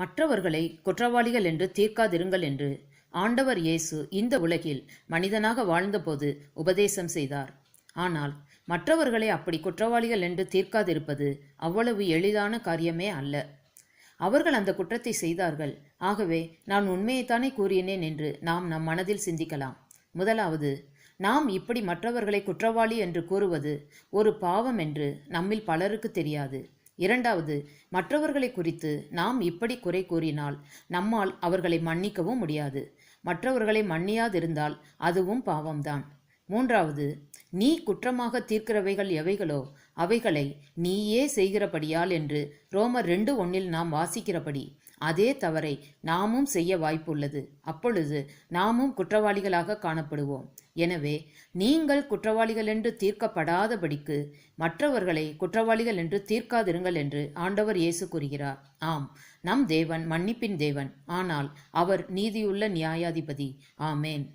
மற்றவர்களை குற்றவாளிகள் என்று தீர்க்காதிருங்கள் என்று ஆண்டவர் இயேசு இந்த உலகில் மனிதனாக வாழ்ந்தபோது உபதேசம் செய்தார். ஆனால் மற்றவர்களை அப்படி குற்றவாளிகள் என்று தீர்க்காதிருப்பது அவ்வளவு எளிதான காரியமே அல்ல. அவர்கள் அந்த குற்றத்தை செய்தார்கள். ஆகவே நான் உண்மையைத்தானே கூறினேன் என்று நாம் நம் மனதில் சிந்திக்கலாம். முதலாவது நாம் இப்படி மற்றவர்களை குற்றவாளி என்று கூறுவது ஒரு பாவம் என்று நம்மில் பலருக்கு தெரியாது. இரண்டாவது மற்றவர்களை குறித்து நாம் இப்படி குறை கூறினால் நம்மால் அவர்களை மன்னிக்கவும் முடியாது. மற்றவர்களை மன்னியாதிருந்தால் அதுவும் பாவம்தான். மூன்றாவது நீ குற்றமாக தீர்க்கிறவைகள் எவைகளோ அவைகளை நீயே செய்கிறபடியால் என்று ரோமர் ரெண்டு ஒன்னில் நாம் வாசிக்கிறபடி அதே தவறை நாமும் செய்ய வாய்ப்புள்ளது. அப்பொழுது நாமும் குற்றவாளிகளாக காணப்படுவோம். எனவே நீங்கள் குற்றவாளிகள் என்று தீர்க்கப்படாதபடிக்கு மற்றவர்களை குற்றவாளிகள் என்று தீர்க்காதிருங்கள் என்று ஆண்டவர் இயேசு கூறுகிறார். ஆம் நம் தேவன் மன்னிப்பின் தேவன். ஆனால் அவர் நீதியுள்ள நியாயாதிபதி. ஆமேன்.